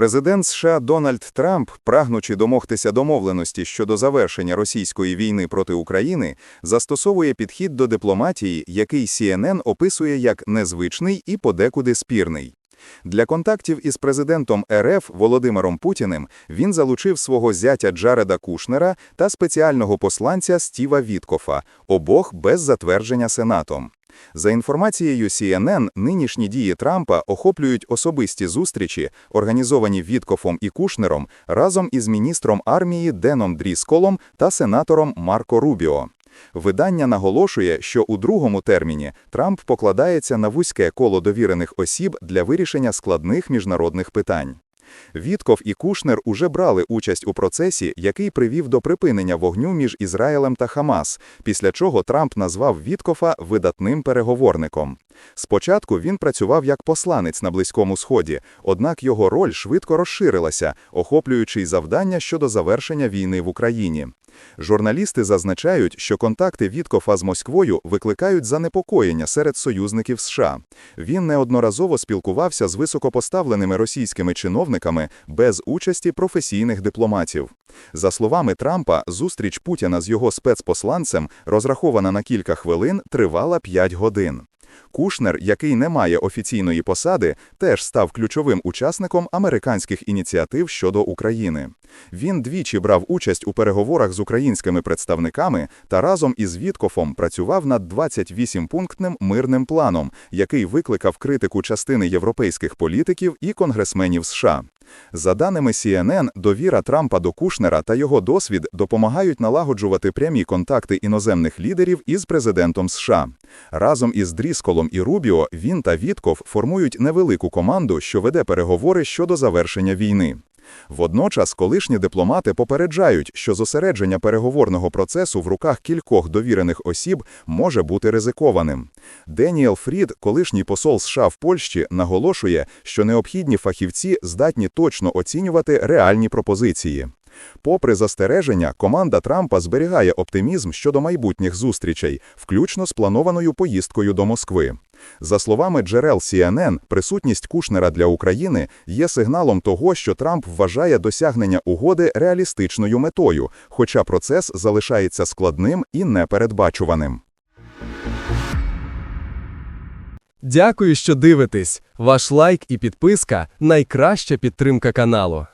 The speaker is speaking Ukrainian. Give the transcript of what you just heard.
Президент США Дональд Трамп, прагнучи домогтися домовленості щодо завершення російської війни проти України, застосовує підхід до дипломатії, який CNN описує як незвичний і подекуди спірний. Для контактів із президентом РФ Володимиром Путіним він залучив свого зятя Джареда Кушнера та спеціального посланця Стіва Віткофа, обох без затвердження Сенатом. За інформацією CNN, нинішні дії Трампа охоплюють особисті зустрічі, організовані Віткофом і Кушнером разом із міністром армії Деном Дрісколом та сенатором Марко Рубіо. Видання наголошує, що у другому терміні Трамп покладається на вузьке коло довірених осіб для вирішення складних міжнародних питань. Вітков і Кушнер уже брали участь у процесі, який привів до припинення вогню між Ізраїлем та Хамас, після чого Трамп назвав Віткофа видатним переговорником. Спочатку він працював як посланець на Близькому Сході, однак його роль швидко розширилася, охоплюючи й завдання щодо завершення війни в Україні. Журналісти зазначають, що контакти Віткофа з Москвою викликають занепокоєння серед союзників США. Він неодноразово спілкувався з високопоставленими російськими чиновниками без участі професійних дипломатів. За словами Трампа, зустріч Путіна з його спецпосланцем, розрахована на кілька хвилин, тривала 5 годин. Кушнер, який не має офіційної посади, теж став ключовим учасником американських ініціатив щодо України. Він двічі брав участь у переговорах з українськими представниками та разом із Віткофом працював над 28-пунктним мирним планом, який викликав критику частини європейських політиків і конгресменів США. За даними CNN, довіра Трампа до Кушнера та його досвід допомагають налагоджувати прямі контакти іноземних лідерів із президентом США. Разом із Дрісколом і Рубіо він та Вітков формують невелику команду, що веде переговори щодо завершення війни. Водночас колишні дипломати попереджають, що зосередження переговорного процесу в руках кількох довірених осіб може бути ризикованим. Деніел Фрід, колишній посол США в Польщі, наголошує, що необхідні фахівці здатні точно оцінювати реальні пропозиції. Попри застереження, команда Трампа зберігає оптимізм щодо майбутніх зустрічей, включно з планованою поїздкою до Москви. За словами джерел CNN, присутність Кушнера для України є сигналом того, що Трамп вважає досягнення угоди реалістичною метою, хоча процес залишається складним і непередбачуваним. Дякую, що дивитесь. Ваш лайк і підписка найкраща підтримка каналу.